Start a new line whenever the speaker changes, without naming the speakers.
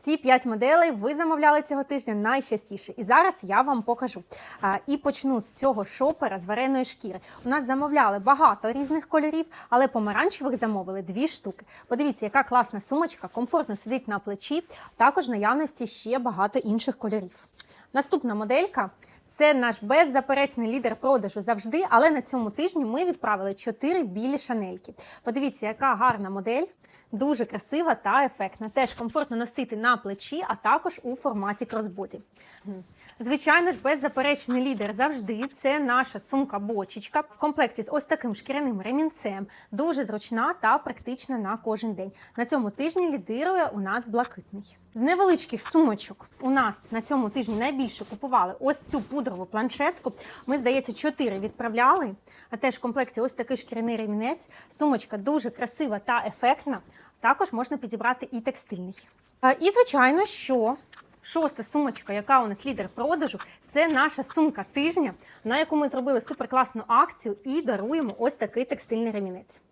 Ці 5 моделей ви замовляли цього тижня найчастіше. І зараз я вам покажу. А, і почну з цього шопера з вареної шкіри. У нас замовляли багато різних кольорів, але помаранчевих замовили дві штуки. Подивіться, яка класна сумочка, комфортно сидить на плечі. Також наявності ще багато інших кольорів. Наступна моделька це наш беззаперечний лідер продажу завжди. Але на цьому тижні ми відправили 4 білі шанельки. Подивіться, яка гарна модель, дуже красива та ефектна. Теж комфортно носити на плечі, а також у форматі кросбоді. Звичайно ж, беззаперечний лідер завжди це наша сумка-бочечка в комплекті з ось таким шкіряним ремінцем, дуже зручна та практична на кожен день. На цьому тижні лідирує у нас блакитний. З невеличких сумочок у нас на цьому тижні найбільше купували ось цю пудрову планшетку. Ми, здається, чотири відправляли. А теж в комплекті ось такий шкіряний ремінець. Сумочка дуже красива та ефектна. Також можна підібрати і текстильний. І звичайно, що Шоста сумочка, яка у нас лідер продажу, це наша сумка тижня, на яку ми зробили суперкласну акцію і даруємо ось такий текстильний ремінець.